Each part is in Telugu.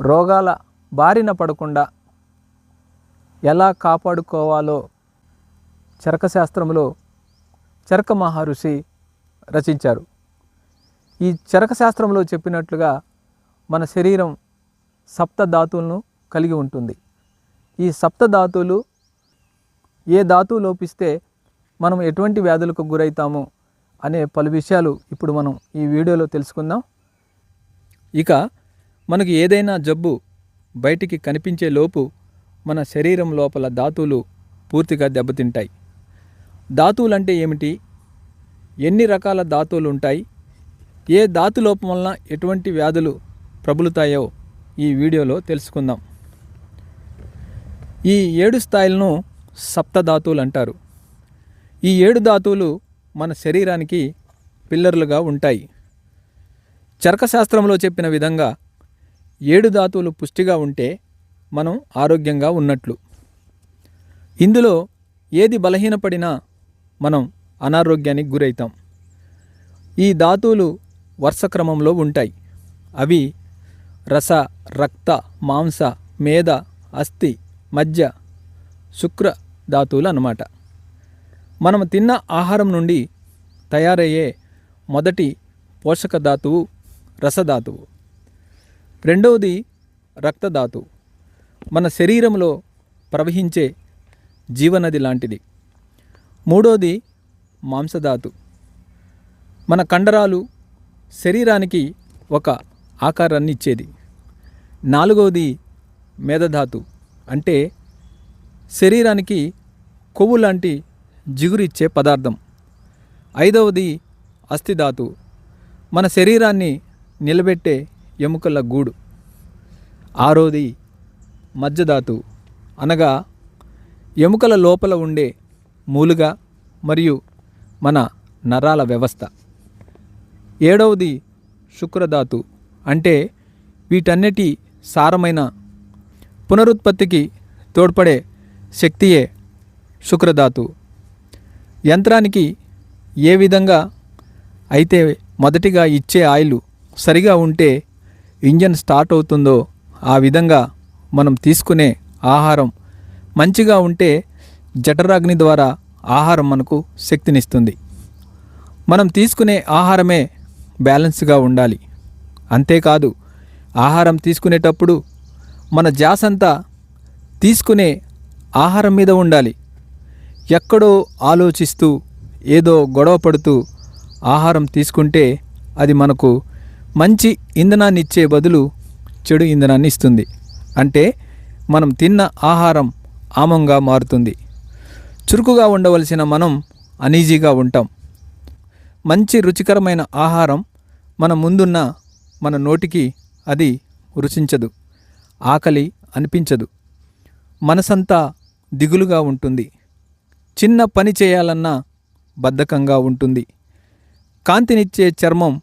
రోగాల బారిన పడకుండా ఎలా కాపాడుకోవాలో చరక శాస్త్రంలో చరక మహర్షి రచించారు. ఈ చరక శాస్త్రంలో చెప్పినట్లుగా మన శరీరం సప్త ధాతువులను కలిగి ఉంటుంది. ఈ సప్త ధాతువులు ఏ ధాతువు లోపిస్తే మనం ఎటువంటి వ్యాధులకు గురవుతాము అనే పలు విషయాలు ఇప్పుడు మనం ఈ వీడియోలో తెలుసుకుందాం. ఇక మనకు ఏదైనా జబ్బు బయటికి కనిపించే లోపు మన శరీరం లోపల ధాతువులు పూర్తిగా దెబ్బతింటాయి. ధాతువులు అంటే ఏమిటి? ఎన్ని రకాల ధాతువులు ఉంటాయి? ఏ ధాతు లోపం వలన ఎటువంటి వ్యాధులు ప్రబలుతాయో ఈ వీడియోలో తెలుసుకుందాం. ఈ ఏడు స్థాయిలను సప్తధాతువులు అంటారు. ఈ ఏడు ధాతువులు మన శరీరానికి పిల్లర్లుగా ఉంటాయి. చరకశాస్త్రంలో చెప్పిన విధంగా ఏడు ధాతువులు పుష్టిగా ఉంటే మనం ఆరోగ్యంగా ఉన్నట్లు. ఇందులో ఏది బలహీనపడినా మనం అనారోగ్యానికి గురవుతాం ఈ ధాతువులు వరుస క్రమంలో ఉంటాయి. అవి రస రక్త మాంస మేధ అస్థి మధ్య శుక్ర ధాతువులు అన్నమాట. మనం తిన్న ఆహారం నుండి తయారయ్యే మొదటి పోషక ధాతువు రసధాతువు రెండవది రక్తధాతు. మన శరీరంలో ప్రవహించే జీవనది లాంటిది. మూడోది మాంసధాతు. మన కండరాలు శరీరానికి ఒక ఆకారాన్ని ఇచ్చేది. నాలుగవది మేధధాతు. అంటే శరీరానికి కొవ్వు లాంటి జిగురిచ్చే పదార్థం. ఐదవది అస్థిధాతు. మన శరీరాన్ని నిలబెట్టే ఎముకల గూడు. ఆరోది మజ్జధాతు అనగా ఎముకల లోపల ఉండే మూలుగా మరియు మన నరాల వ్యవస్థ. ఏడవది శుక్రధాతు అంటే వీటన్నిటి సారమైన పునరుత్పత్తికి తోడ్పడే శక్తియే శుక్రధాతు యంత్రానికి ఏ విధంగా అయితే మొదటిగా ఇచ్చే ఆయిల్ సరిగా ఉంటే ఇంజన్ స్టార్ట్ అవుతుందో ఆ విధంగా మనం తీసుకునే ఆహారం మంచిగా ఉంటే జఠరాగ్ని ద్వారా ఆహారం మనకు శక్తినిస్తుంది. మనం తీసుకునే ఆహారమే బ్యాలెన్స్గా ఉండాలి. అంతేకాదు ఆహారం తీసుకునేటప్పుడు మన జాసంతా తీసుకునే ఆహారం మీద ఉండాలి. ఎక్కడో ఆలోచిస్తూ ఏదో గొడవ పడుతూ ఆహారం తీసుకుంటే అది మనకు మంచి ఇంధనాన్ని ఇచ్చే బదులు చెడు ఇంధనాన్ని ఇస్తుంది అంటే మనం తిన్న ఆహారం ఆమంగా మారుతుంది. చురుకుగా ఉండవలసిన మనం అనీజీగా ఉంటాం. మంచి రుచికరమైన ఆహారం మన ముందున్న మన నోటికి అది రుచించదు ఆకలి అనిపించదు. మనసంతా దిగులుగా ఉంటుంది. చిన్న పని చేయాలన్నా బద్ధకంగా ఉంటుంది. కాంతినిచ్చే చర్మం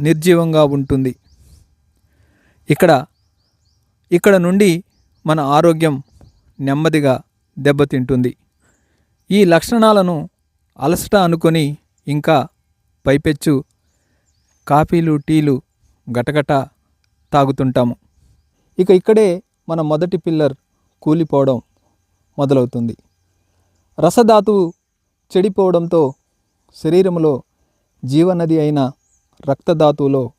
నిర్జీవంగా ఉంటుంది. ఇక్కడ ఇక్కడ నుండి మన ఆరోగ్యం నెమ్మదిగా దెబ్బతింటుంది. ఈ లక్షణాలను అలసట అనుకొని ఇంకా పైపెచ్చు కాఫీలు టీలు గటగట తాగుతుంటాము. ఇక ఇక్కడే మన మొదటి పిల్లర్ కూలిపోవడం మొదలవుతుంది. రసధాతువు చెడిపోవడంతో శరీరంలో జీవనది అయిన రక్తధాతువులో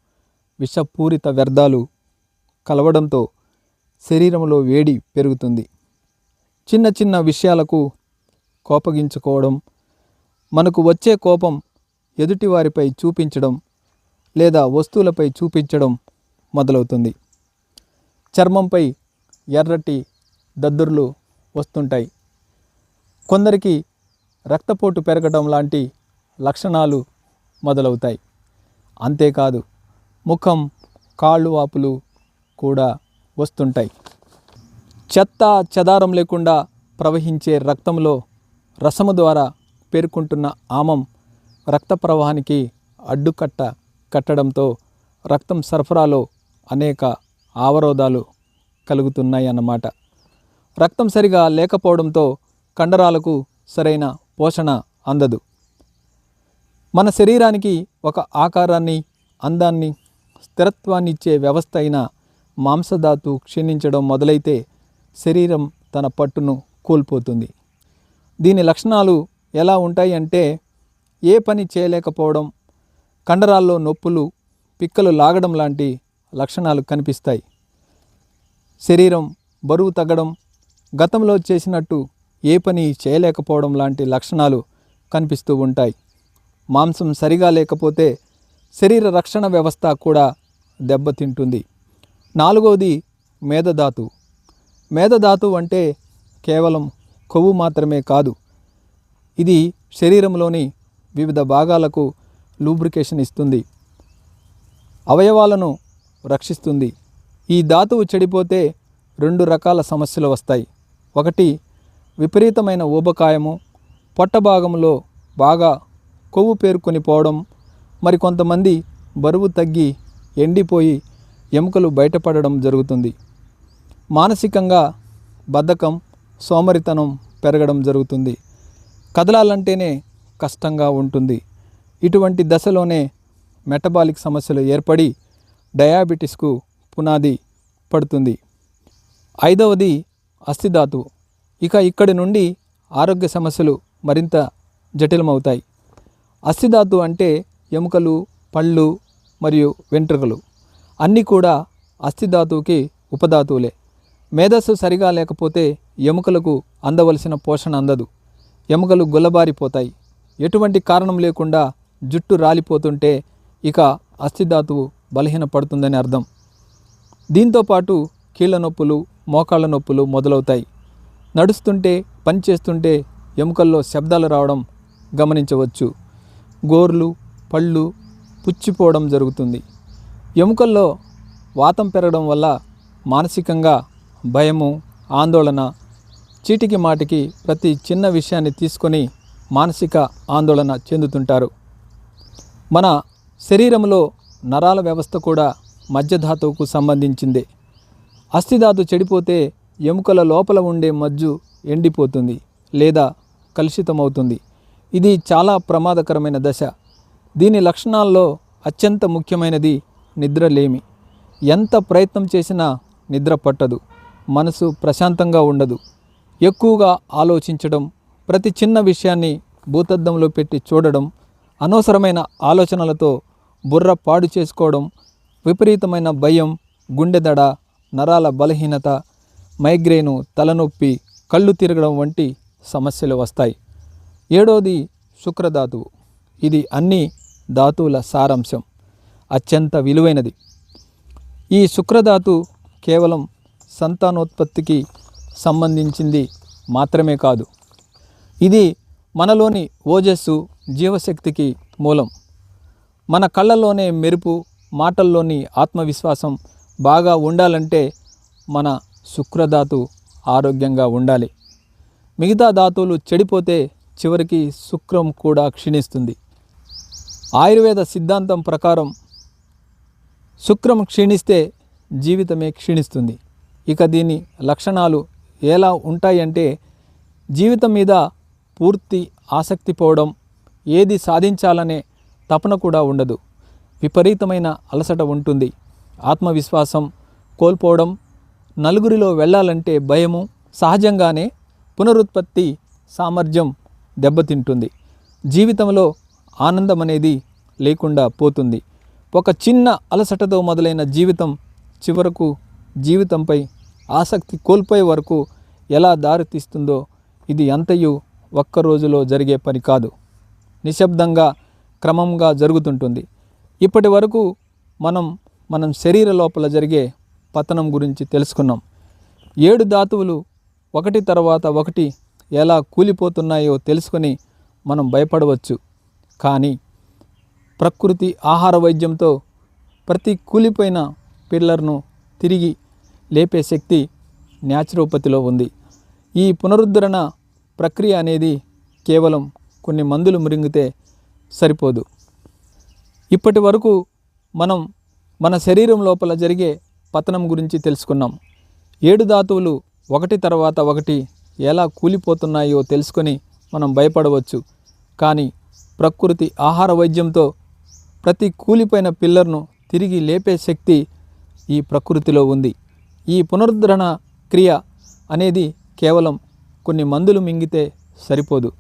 విషపూరిత వ్యర్థాలు కలవడంతో శరీరంలో వేడి పెరుగుతుంది. చిన్న చిన్న విషయాలకు కోపగించుకోవడం మనకు వచ్చే కోపం ఎదుటివారిపై చూపించడం లేదా వస్తువులపై చూపించడం మొదలవుతుంది. చర్మంపై ఎర్రటి దద్దుర్లు వస్తుంటాయి. కొందరికి రక్తపోటు పెరగడం లాంటి లక్షణాలు మొదలవుతాయి. అంతేకాదు ముఖం కాళ్ళు వాపులు కూడా వస్తుంటాయి. చెత్త చెదారం లేకుండా ప్రవహించే రక్తంలో రసము ద్వారా పేర్కొంటున్న ఆమం రక్త ప్రవాహానికి అడ్డుకట్ట కట్టడంతో రక్తం సరఫరాలో అనేక అవరోధాలు కలుగుతున్నాయి అన్నమాట రక్తం సరిగా లేకపోవడంతో కండరాలకు సరైన పోషణ అందదు. మన శరీరానికి ఒక ఆకారాన్ని అందాన్ని స్థిరత్వాన్ని ఇచ్చే వ్యవస్థ అయిన మాంసధాతు క్షీణించడం మొదలైతే శరీరం తన పట్టును కోల్పోతుంది. దీని లక్షణాలు ఎలా ఉంటాయి అంటే ఏ పని చేయలేకపోవడం కండరాల్లో నొప్పులు పిక్కలు లాగడం లాంటి లక్షణాలు కనిపిస్తాయి. శరీరం బరువు తగ్గడం గతంలో చేసినట్టు ఏ పని చేయలేకపోవడం లాంటి లక్షణాలు కనిపిస్తూ ఉంటాయి. మాంసం సరిగా లేకపోతే శరీర రక్షణ వ్యవస్థ కూడా దెబ్బతింటుంది. నాలుగవది మేధధాతు. మేధధాతు అంటే కేవలం కొవ్వు మాత్రమే కాదు. ఇది శరీరంలోని వివిధ భాగాలకు లూబ్రికేషన్ ఇస్తుంది. అవయవాలను రక్షిస్తుంది. ఈ ధాతువు చెడిపోతే రెండు రకాల సమస్యలు వస్తాయి. ఒకటి విపరీతమైన ఊబకాయము. పొట్ట భాగంలో బాగా కొవ్వు పేరుకొని పోవడం. మరి కొంతమంది బరువు తగ్గి ఎండిపోయి ఎముకలు బయటపడడం జరుగుతుంది. మానసికంగా బద్ధకం సోమరితనం పెరగడం జరుగుతుంది. కదలాలంటేనే కష్టంగా ఉంటుంది. ఇటువంటి దశలోనే మెటబాలిక్ సమస్యలు ఏర్పడి డయాబెటీస్కు పునాది పడుతుంది. ఐదవది అస్థిధాతు ఇక ఇక్కడి నుండి ఆరోగ్య సమస్యలు మరింత జటిలమవుతాయి. అస్థిధాతు అంటే ఎముకలు పళ్ళు మరియు వెంట్రుకలు. అన్నీ కూడా అస్థిధాతువుకి ఉపధాతువులే. మేధస్సు సరిగా లేకపోతే ఎముకలకు అందవలసిన పోషణ అందదు. ఎముకలు గుల్లబారిపోతాయి. ఎటువంటి కారణం లేకుండా జుట్టు రాలిపోతుంటే ఇక అస్థిధాతువు బలహీనపడుతుందని అర్థం. దీంతోపాటు కీళ్ళ నొప్పులు మోకాళ్ళ నొప్పులు మొదలవుతాయి. నడుస్తుంటే పని చేస్తుంటే ఎముకల్లో శబ్దాలు రావడం గమనించవచ్చు. గోర్లు పళ్ళు పుచ్చిపోవడం జరుగుతుంది. ఎముకల్లో వాతం పెరగడం వల్ల మానసికంగా భయము ఆందోళన చీటికి మాటికి ప్రతి చిన్న విషయాన్ని తీసుకొని మానసిక ఆందోళన చెందుతుంటారు. మన శరీరంలో నరాల వ్యవస్థ కూడా మధ్యధాతువుకు సంబంధించిందే. అస్థిధాతు చెడిపోతే ఎముకల లోపల ఉండే మజ్జు ఎండిపోతుంది లేదా కలుషితమవుతుంది. ఇది చాలా ప్రమాదకరమైన దశ. దీని లక్షణాల్లో అత్యంత ముఖ్యమైనది నిద్రలేమి ఎంత ప్రయత్నం చేసినా నిద్ర పట్టదు. మనసు ప్రశాంతంగా ఉండదు. ఎక్కువగా ఆలోచించడం ప్రతి చిన్న విషయాన్ని భూతద్దంలో పెట్టి చూడడం అనవసరమైన ఆలోచనలతో బుర్ర పాడు చేసుకోవడం విపరీతమైన భయం గుండెదడ నరాల బలహీనత మైగ్రేను తలనొప్పి కళ్ళు తిరగడం వంటి సమస్యలు వస్తాయి. ఏడోది శుక్రధాతువు. ఇది అన్ని ధాతువుల సారాంశం. అత్యంత విలువైనది. ఈ శుక్రధాతు కేవలం సంతానోత్పత్తికి సంబంధించింది మాత్రమే కాదు. ఇది మనలోని ఓజస్సు జీవశక్తికి మూలం. మన కళ్ళలోనే మెరుపు మాటల్లోని ఆత్మవిశ్వాసం బాగా ఉండాలంటే మన శుక్రధాతు ఆరోగ్యంగా ఉండాలి. మిగతా ధాతువులు చెడిపోతే చివరికి శుక్రం కూడా క్షీణిస్తుంది. ఆయుర్వేద సిద్ధాంతం ప్రకారం శుక్రం క్షీణిస్తే జీవితమే క్షీణిస్తుంది. ఇక దీని లక్షణాలు ఎలా ఉంటాయంటే జీవితం మీద పూర్తి ఆసక్తి పోవడం ఏది సాధించాలనే తపన కూడా ఉండదు. విపరీతమైన అలసట ఉంటుంది. ఆత్మవిశ్వాసం కోల్పోవడం నలుగురిలో వెళ్ళాలంటే భయము సహజంగానే పునరుత్పత్తి సామర్థ్యం దెబ్బతింటుంది. జీవితంలో ఆనందం అనేది లేకుండా పోతుంది. ఒక చిన్న అలసటతో మొదలైన జీవితం చివరకు జీవితంపై ఆసక్తి కోల్పోయే వరకు ఎలా దారితీస్తుందో ఇది అంతయు ఒక్క రోజులో జరిగే పని కాదు. నిశ్శబ్దంగా క్రమంగా జరుగుతుంటుంది. ఇప్పటి వరకు మనం మనం శరీర లోపల జరిగే పతనం గురించి తెలుసుకున్నాం. ఏడు ధాతువులు ఒకటి తర్వాత ఒకటి ఎలా కూలిపోతున్నాయో తెలుసుకొని మనం భయపడవచ్చు. కానీ ప్రకృతి ఆహార వైద్యంతో ప్రతి కూలిపోయిన పిల్లర్ను తిరిగి లేపే శక్తి న్యాచురోపతిలో ఉంది. ఈ పునరుద్ధరణ ప్రక్రియ అనేది కేవలం కొన్ని మందులు మురింగితే సరిపోదు. ఇప్పటి వరకు మనం మన శరీరం లోపల జరిగే పతనం గురించి తెలుసుకున్నాం. ఏడు ధాతువులు ఒకటి తర్వాత ఒకటి ఎలా కూలిపోతున్నాయో తెలుసుకొని మనం భయపడవచ్చు. కానీ ప్రకృతి ఆహార వైద్యంతో ప్రతి కూలిపోయిన పిల్లర్ను తిరిగి లేపే శక్తి ఈ ప్రకృతిలో ఉంది. ఈ పునరుద్ధరణ క్రియ అనేది కేవలం కొన్ని మందులు మింగితే సరిపోదు.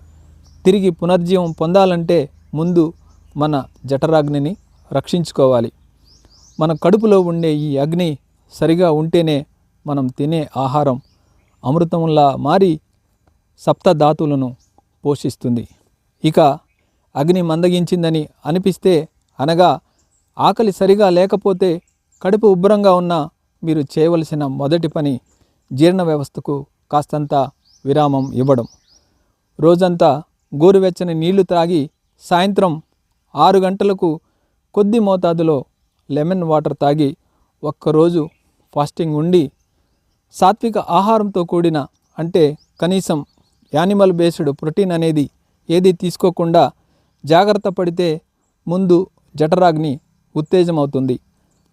తిరిగి పునర్జీవం పొందాలంటే ముందు మన జఠరాగ్నిని రక్షించుకోవాలి. మన కడుపులో ఉండే ఈ అగ్ని సరిగా ఉంటేనే మనం తినే ఆహారం. అమృతంలా మారి సప్త ధాతువులను పోషిస్తుంది. ఇక అగ్ని మందగించిందని అనిపిస్తే అనగా ఆకలి సరిగా లేకపోతే కడుపు ఉబ్బరంగా ఉన్న మీరు చేయవలసిన మొదటి పని జీర్ణ వ్యవస్థకు కాస్తంత విరామం ఇవ్వడం. రోజంతా గోరువెచ్చని నీళ్ళు త్రాగి సాయంత్రం ఆరు గంటలకు కొద్ది మోతాదులో లెమన్ వాటర్ తాగి ఒక్కరోజు ఫాస్టింగ్ ఉండి సాత్విక ఆహారంతో కూడిన అంటే కనీసం యానిమల్ బేస్డ్ ప్రోటీన్ అనేది ఏది తీసుకోకుండా జాగ్రత్త పడితే ముందు జఠరాగ్ని ఉత్తేజమవుతుంది.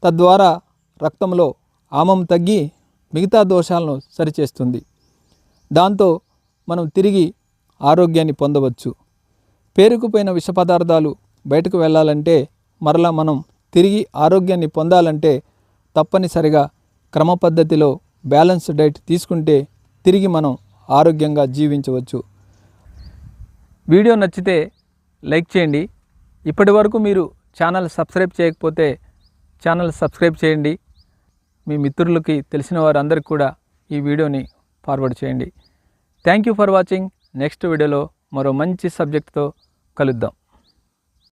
తద్వారా రక్తంలో ఆమం తగ్గి మిగతా దోషాలను సరిచేస్తుంది. దాంతో మనం తిరిగి ఆరోగ్యాన్ని పొందవచ్చు. పేరుకుపోయిన విష పదార్థాలు బయటకు వెళ్ళాలంటే మరలా మనం తిరిగి ఆరోగ్యాన్ని పొందాలంటే తప్పనిసరిగా క్రమ పద్ధతిలో బ్యాలెన్స్ డైట్ తీసుకుంటే తిరిగి మనం ఆరోగ్యంగా జీవించవచ్చు. వీడియో నచ్చితే లైక్ చేయండి. ఇప్పటి వరకు మీరు ఛానల్ సబ్స్క్రైబ్ చేయకపోతే ఛానల్ సబ్స్క్రైబ్ చేయండి. మీ మిత్రులకి తెలిసిన వారందరికీ కూడా ఈ వీడియోని ఫార్వర్డ్ చేయండి. Thank you for watching. Next వీడియోలో మరో మంచి సబ్జెక్ట్తో కలుద్దాం.